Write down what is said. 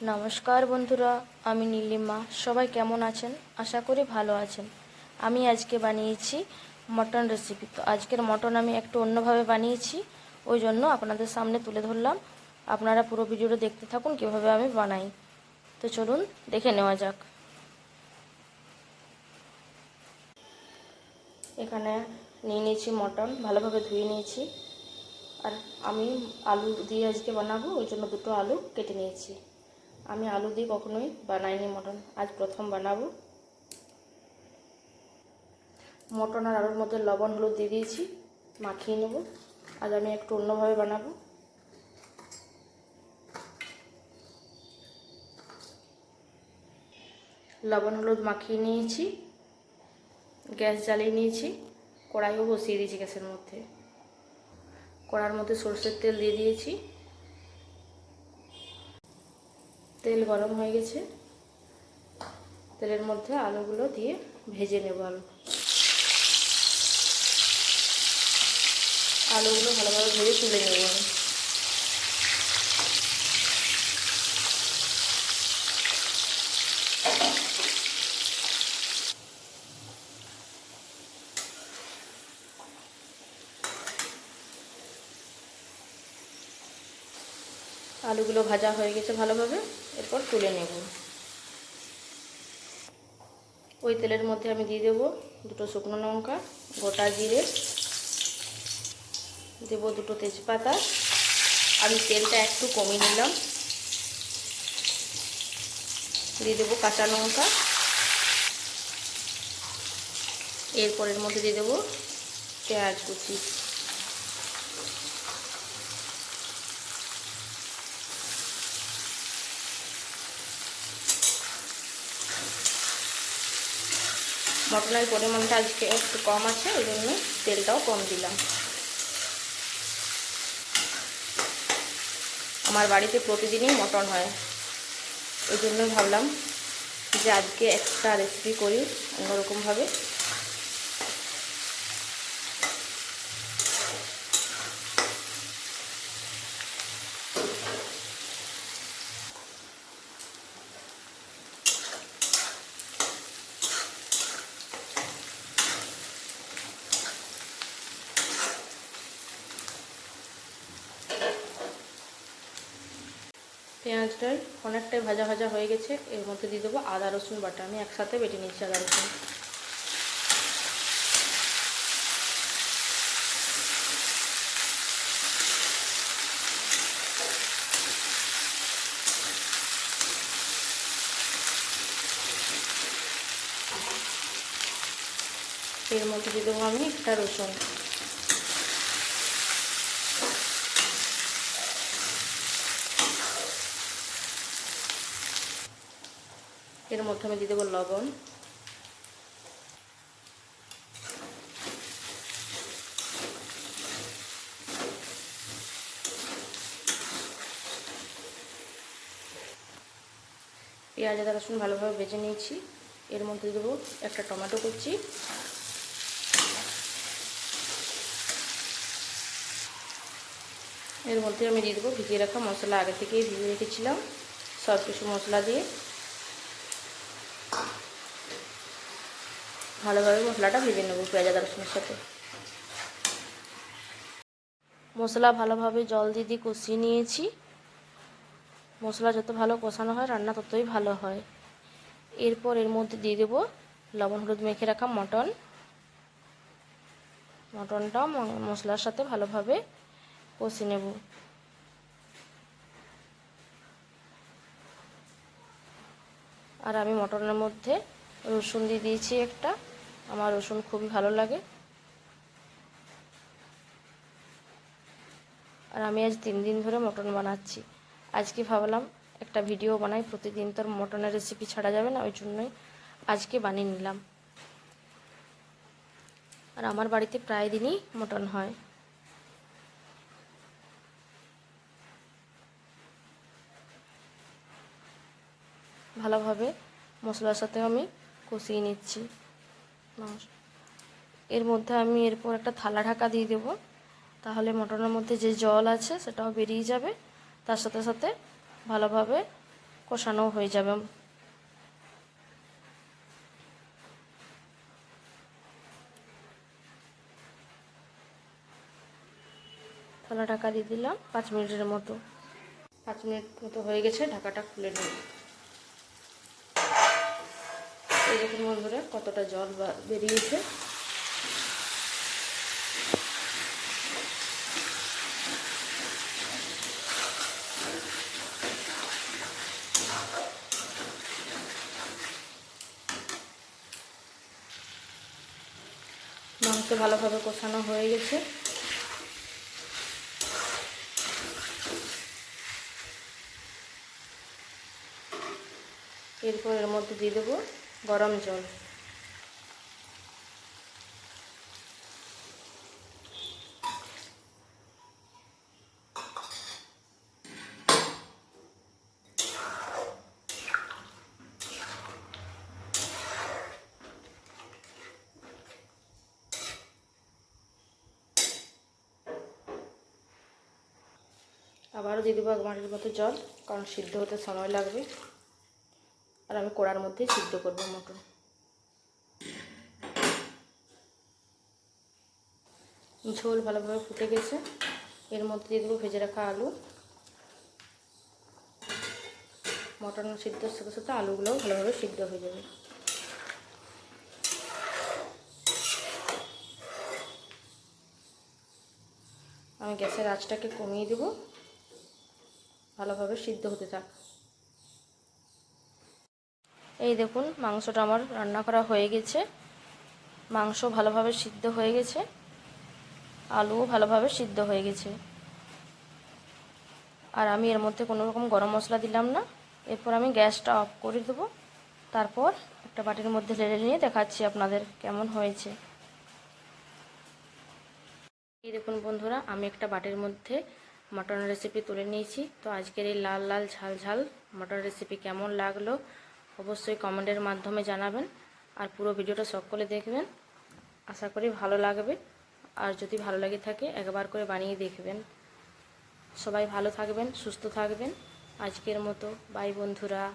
নমস্কার বন্ধুরা, আমি নীলিমা। সবাই কেমন আছেন? আশা করি ভালো আছেন। আমি আজকে বানিয়েছি মটন রেসিপি তো আজকের মটন আমি একটু অন্যভাবে বানিয়েছি, ওই জন্য আপনাদের সামনে তুলে ধরলাম। আপনারা পুরো ভিডিওটা দেখতে থাকুন, কীভাবে আমি বানাই। তো চলুন, দেখে নেওয়া যাক। এখানে নিয়ে নিয়েছি মটন, ভালোভাবে ধুয়ে নিয়েছি। আর আমি আলু দিয়ে আজকে বানাবো, ওই জন্য দুটো আলু কেটে নিয়েছি। আমি আলু দিয়ে কখনোই বানাইনি মটন। আজ প্রথম বানাবো। মটন আর আলুর মধ্যে লবণ, হলুদ দিয়ে দিয়েছি, মাখিয়ে নেব। আজ আমি একটু অন্যভাবে বানাবো। লবণ, হলুদ মাখিয়ে নিয়েছি। গ্যাস জ্বালিয়ে নিয়েছি। কড়াইও বসিয়ে দিয়েছি গ্যাসের মধ্যে। কড়ার মধ্যে সরষের তেল দিয়ে দিয়েছি। তেল গরম হয়ে গেছে। তেলের মধ্যে আলুগুলো দিয়ে ভেজে নেব আলু। আলুগুলো ভালোভাবে ভেজে তুলে নেব আমি। আলুগুলো ভাজা হয়ে গেছে ভালোভাবে, এরপর তুলে নেব। ওই তেলের মধ্যে আমি দিয়ে দেবো দুটো শুকনো লঙ্কা, গোটা জিরে, দেব দুটো তেজপাতা। আমি তেলটা একটু কমিয়ে নিলাম। দিয়ে দেবো কাঁচা লঙ্কা। এরপরের মধ্যে দিয়ে দেবো পেঁয়াজ কুচি। মটনের পরিমাণটা আজকে একটু কম আছে, ওই জন্য তেলটাও কম দিলাম। আমার বাড়িতে প্রতিদিনই মটন হয়। ওই জন্য ভাবলাম যে আজকে একটা রেসিপি করি অন্যরকমভাবে। পেঁয়াজটা অনেকটাই ভাজা ভাজা হয়ে গেছে। এর মধ্যে দিয়ে দেবো আদা, রসুন, বাটা। আমি একসাথে বেটে নিচ্ছি আদা, রসুন। এর মধ্যে দিয়ে দেবো আমি একটা রসুন। এর মধ্যে আমি দিয়ে দেবো লবণ। পেঁয়াজ, আদা, রসুন ভালোভাবে বেজে নিয়েছি। এর মধ্যে দেবো একটা টমেটো কুচি। এর মধ্যে আমি দিয়ে দেবো ভিজিয়ে রাখা মশলা। আগে থেকেই ভিজিয়ে রেখেছিলাম। সব কিছু মশলা দিয়ে ভালোভাবে মশলাটা ভেজে নেব পেঁয়াজ আদা রসুনের সাথে। মশলা ভালোভাবে জল দিয়ে দিয়ে কষিয়ে নিয়েছি। মশলা যত ভালো কষানো হয়, রান্না ততই ভালো হয়। এরপর এর মধ্যে দিয়ে দেবো লবণ হলুদ মেখে রাখা মটন। মটনটা মশলার সাথে ভালোভাবে কষে নেব। আর আমি মটনের মধ্যে রসুন দিয়ে দিয়েছি একটা। আমার রসুন খুবই ভালো লাগে। আর আমি আজ তিন দিন ধরে মটন বানাচ্ছি। আজকে ভাবলাম একটা ভিডিও বানাই, প্রতিদিন তোর মটনের রেসিপি ছাড়া যাবে না, ওই জন্যই আজকে বানিয়ে নিলাম। আর আমার বাড়িতে প্রায় দিনই মটন হয়। ভালোভাবে মশলার সাথে আমি কষিয়ে নিচ্ছি। এর মধ্যে আমি এরপর একটা থালা ঢাকা দিয়ে দেবো। তাহলে মটনের মধ্যে যে জল আছে সেটাও বেরিয়ে যাবে। তার সাথে সাথে ভালোভাবে কষানো হয়ে যাবে। থালা ঢাকা দিয়ে দিলাম পাঁচ মিনিটের মতো। পাঁচ মিনিট মতো হয়ে গেছে, ঢাকাটা খুলে নেব। এই দেখুন বন্ধুরা, কতটা জল বেরিয়েছে। মাংস ভালোভাবে কষানো হয়ে গেছে। এরপর এর মধ্যে দিয়ে দেবো গরম জল। আবারও দিয়ে দেবো মাটির মতো জল কারণ সিদ্ধ হতে সময় লাগবে। আর আমি কড়ার মধ্যেই সিদ্ধ করব মটন। ঝোল ভালোভাবে ফুটে গেছে। এর মধ্যে দিয়ে দেবো ভেজে রাখা আলু। মটন সিদ্ধর সাথে সাথে আলুগুলোও ভালোভাবে সিদ্ধ হয়ে যাবে। আমি গ্যাসের আঁচটাকে কমিয়ে দেবো। ভালোভাবে সিদ্ধ হতে থাক। এই দেখুন, মাংসটা আমার রান্না করা হয়ে গেছে। মাংস ভালোভাবে সিদ্ধ হয়ে গেছে। আলুও ভালোভাবে সিদ্ধ হয়ে গেছে। আর আমি এর মধ্যে কোনো রকম গরম মশলা দিলাম না। এরপর আমি গ্যাসটা অফ করে দেবো। তারপর একটা বাটির মধ্যে ঢেলে নিয়ে দেখাচ্ছি আপনাদের কেমন হয়েছে। এই দেখুন বন্ধুরা, আমি একটা বাটির মধ্যে মটন রেসিপি তুলে নিয়েছি। তো আজকের এই লাল লাল ঝাল ঝাল মটন রেসিপি কেমন লাগল অবশ্যই কমেন্টের মাধ্যমে জানাবেন আর পুরো ভিডিওটা সকলে দেখবেন। আশা করি ভালো লাগবে। আর যদি ভালো লাগে থাকে, একবার করে বানিয়ে দেখবেন। সবাই ভালো থাকবেন, সুস্থ থাকবেন। আজকের মতো। বাই বন্ধুরা।